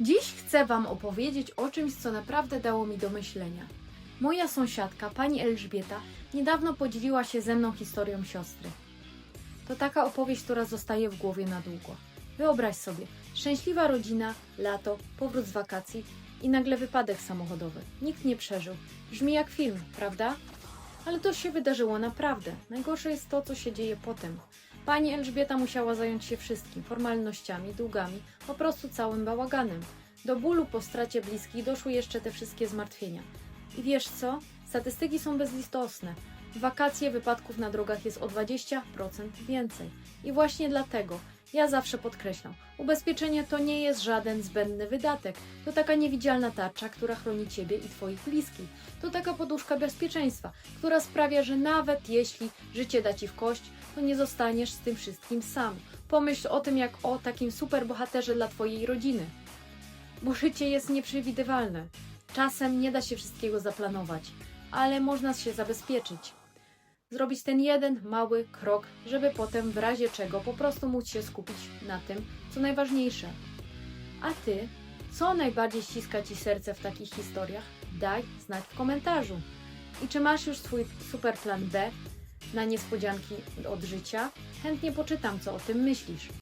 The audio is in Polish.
Dziś chcę Wam opowiedzieć o czymś, co naprawdę dało mi do myślenia. Moja sąsiadka, pani Elżbieta, niedawno podzieliła się ze mną historią siostry. To taka opowieść, która zostaje w głowie na długo. Wyobraź sobie, szczęśliwa rodzina, lato, powrót z wakacji i nagle wypadek samochodowy. Nikt nie przeżył. Brzmi jak film, prawda? Ale to się wydarzyło naprawdę. Najgorsze jest to, co się dzieje potem. Pani Elżbieta musiała zająć się wszystkim formalnościami, długami, po prostu całym bałaganem. Do bólu po stracie bliskich doszły jeszcze te wszystkie zmartwienia. I wiesz co? Statystyki są bezlitosne. W wakacje wypadków na drogach jest o 20% więcej. I właśnie dlatego ja zawsze podkreślam, ubezpieczenie to nie jest żaden zbędny wydatek. To taka niewidzialna tarcza, która chroni Ciebie i Twoich bliskich. To taka poduszka bezpieczeństwa, która sprawia, że nawet jeśli życie da Ci w kość, to nie zostaniesz z tym wszystkim sam. Pomyśl o tym jak o takim superbohaterze dla Twojej rodziny. Bo życie jest nieprzewidywalne. Czasem nie da się wszystkiego zaplanować, ale można się zabezpieczyć. Zrobić ten jeden mały krok, żeby potem w razie czego po prostu móc się skupić na tym, co najważniejsze. A ty, co najbardziej ściska ci serce w takich historiach? Daj znać w komentarzu. I czy masz już swój super plan B na niespodzianki od życia? Chętnie poczytam, co o tym myślisz.